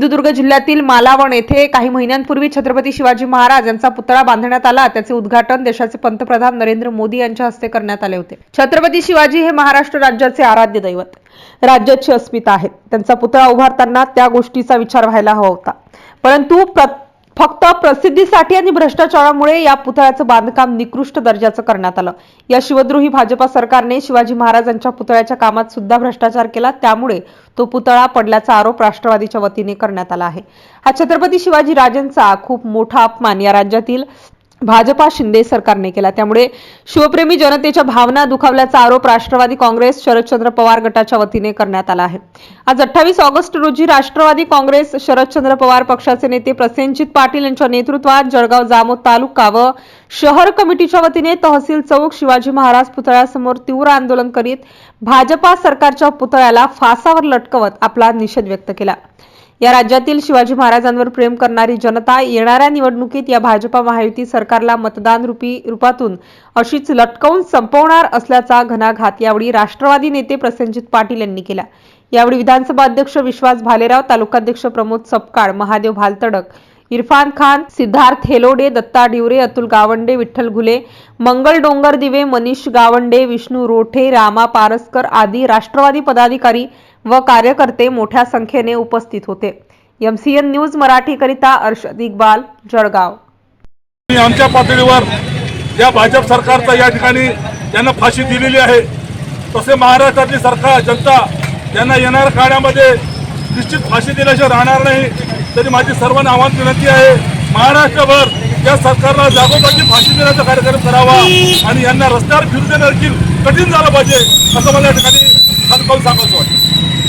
सिंधुदुर्ग जिल्ह्यातील मालावण येथे काही महिन्यांपूर्वी छत्रपती शिवाजी महाराज यांचा पुतळा बांधण्यात आला. त्याचे उद्घाटन देशाचे पंतप्रधान नरेंद्र मोदी यांच्या हस्ते करण्यात आले होते. छत्रपती शिवाजी हे महाराष्ट्र राज्याचे आराध्य दैवत. राज्याची अस्मिता आहेत. त्यांचा पुतळा उभारताना त्या गोष्टीचा विचार व्हायला हवा होता. परंतु प्रत्येक फक्त प्रसिद्धीसाठी आणि भ्रष्टाचारामुळे या पुतळ्याचं बांधकाम निकृष्ट दर्जाचं करण्यात आलं. या शिवद्रोही भाजपा सरकारने शिवाजी महाराजांच्या पुतळ्याच्या कामात सुद्धा भ्रष्टाचार केला. त्यामुळे तो पुतळा पडल्याचा आरोप राष्ट्रवादीच्या वतीने करण्यात आला आहे. हा छत्रपती शिवाजी राजांचा खूप मोठा अपमान या राज्यातील भाजपा शिंदे सरकारने केला. त्यामुळे शिवप्रेमी जनतेच्या भावना दुखावल्याचा आरोप राष्ट्रवादी काँग्रेस शरदचंद्र पवार गटाच्या वतीने करण्यात आला आहे. आज अठ्ठावीस ऑगस्ट रोजी राष्ट्रवादी काँग्रेस शरदचंद्र पवार पक्षाचे नेते प्रसेनजित पाटील यांच्या नेतृत्वात जळगाव जामोद तालुका व शहर कमिटीच्या वतीने तहसील चौक शिवाजी महाराज पुतळ्यासमोर तीव्र आंदोलन करीत भाजपा सरकारच्या पुतळ्याला फासावर लटकवत आपला निषेध व्यक्त केला. या राज्यातील शिवाजी महाराजांवर प्रेम करणारी जनता येणाऱ्या निवडणुकीत या भाजपा महायुती सरकारला मतदान रूपी रूपातून अशीच लटकवून संपवणार असल्याचा घणाघात यावेळी राष्ट्रवादी नेते प्रसेनजित पाटील यांनी केला. यावेळी विधानसभा अध्यक्ष विश्वास भालेराव तालुकाध्यक्ष प्रमोद सपकाळ महादेव भालतडक इरफान खान सिद्धार्थ हेलोडे दत्ता डिवरे अतुल गावंडे विठ्ठल घुले मंगल डोंगर दिवे मनीष गावंडे विष्णू रोठे रामा पारसकर आदी राष्ट्रवादी पदाधिकारी व कार्यकर्ते मोठ्या संख्येने उपस्थित होते. एम सी एन न्यूज मराठीकरिता अर्षद इक्बाल जळगाव. आमच्या पातळीवर या भाजप सरकारचा या ठिकाणी त्यांना फाशी दिलेली आहे. तसे महाराष्ट्रातली सरकार जनता यांना येणाऱ्या काळामध्ये निश्चित फाशी दिल्याशिवाय राहणार नाही तरी माझी सर्वांना आव्हान विनंती आहे. महाराष्ट्रभर या सरकारला जागोजागी फाशी देण्याचा कार्यक्रम करावा आणि यांना रस्त्यावर फिरू देणं देखील कठीण झालं पाहिजे असं मला या ठिकाणी Vamos lá vamos lá